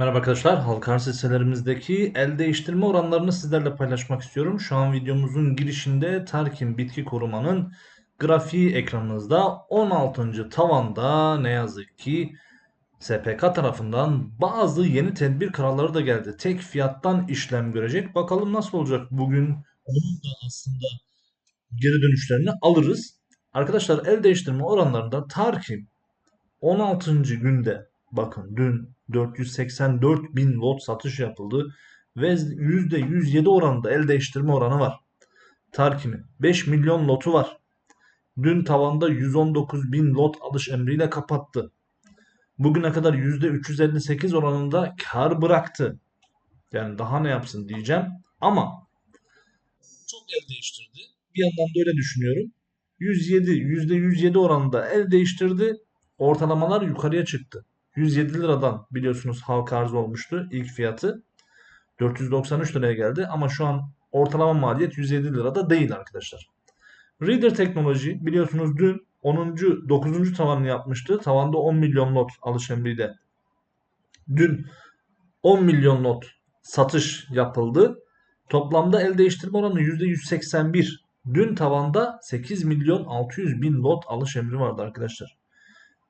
Merhaba arkadaşlar, halka arz hisselerimizdeki el değiştirme oranlarını sizlerle paylaşmak istiyorum. Şu an videomuzun girişinde Tarkin Bitki Koruma'nın grafiği ekranınızda 16. tavanda ne yazık ki SPK tarafından bazı yeni tedbir kararları da geldi. Tek fiyattan işlem görecek. Bakalım nasıl olacak bugün. Onun da aslında geri dönüşlerini alırız. Arkadaşlar el değiştirme oranlarında Tarkin 16. günde bakın dün 484 bin lot satış yapıldı ve %107 oranında el değiştirme oranı var. Tarkin'in 5 milyon lotu var. Dün tavanda 119 bin lot alış emriyle kapattı. Bugüne kadar %358 oranında kar bıraktı. Yani daha ne yapsın diyeceğim. Ama çok el değiştirdi. Bir yandan da öyle düşünüyorum. 107, %107 oranında el değiştirdi. Ortalamalar yukarıya çıktı. 107 liradan biliyorsunuz halka arz olmuştu ilk fiyatı. 493 liraya geldi ama şu an ortalama maliyet 107 lirada değil arkadaşlar. Reader teknoloji biliyorsunuz dün 10. 9. tavanını yapmıştı. Tavanda 10 milyon lot alış emriyle. Dün 10 milyon lot satış yapıldı. Toplamda el değiştirme oranı %181. Dün tavanda 8 milyon 600 bin lot alış emri vardı arkadaşlar.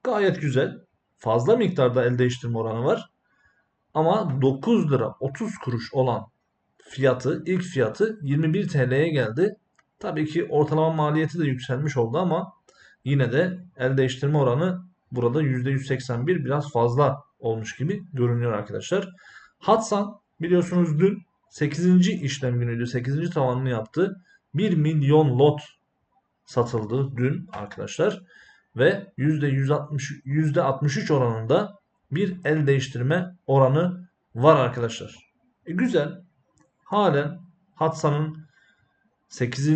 Gayet güzel. Fazla miktarda el değiştirme oranı var. Ama 9 lira 30 kuruş olan fiyatı, ilk fiyatı 21 TL'ye geldi. Tabii ki ortalama maliyeti de yükselmiş oldu ama yine de el değiştirme oranı burada %181 biraz fazla olmuş gibi görünüyor arkadaşlar. Hatsan biliyorsunuz dün 8. işlem günüydü. 8. tavanını yaptı. 1 milyon lot satıldı dün arkadaşlar ve %160 %63 oranında bir el değiştirme oranı var arkadaşlar. E güzel. Halen Hatsa'nın 8.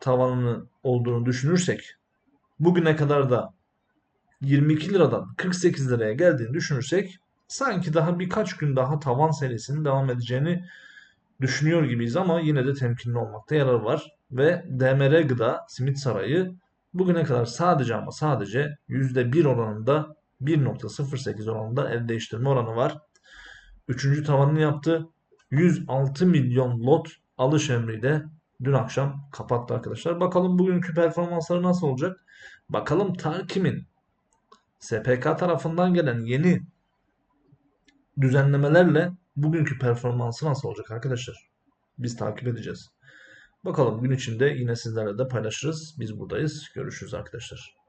tavanını olduğunu düşünürsek bugüne kadar da 22 liradan 48 liraya geldiğini düşünürsek sanki daha birkaç gün daha tavan serisinin devam edeceğini düşünüyor gibiyiz ama yine de temkinli olmakta yarar var. Ve DMR Gıda Simit Sarayı bugüne kadar sadece ama sadece %1 oranında 1.08 oranında el değiştirme oranı var. Üçüncü tavanını yaptı. 106 milyon lot alış emriyle dün akşam kapattı arkadaşlar. Bakalım bugünkü performansları nasıl olacak? Bakalım Tarkim'in SPK tarafından gelen yeni düzenlemelerle bugünkü performansı nasıl olacak arkadaşlar? Biz takip edeceğiz. Bakalım gün içinde yine sizlerle de paylaşırız. Biz buradayız. Görüşürüz arkadaşlar.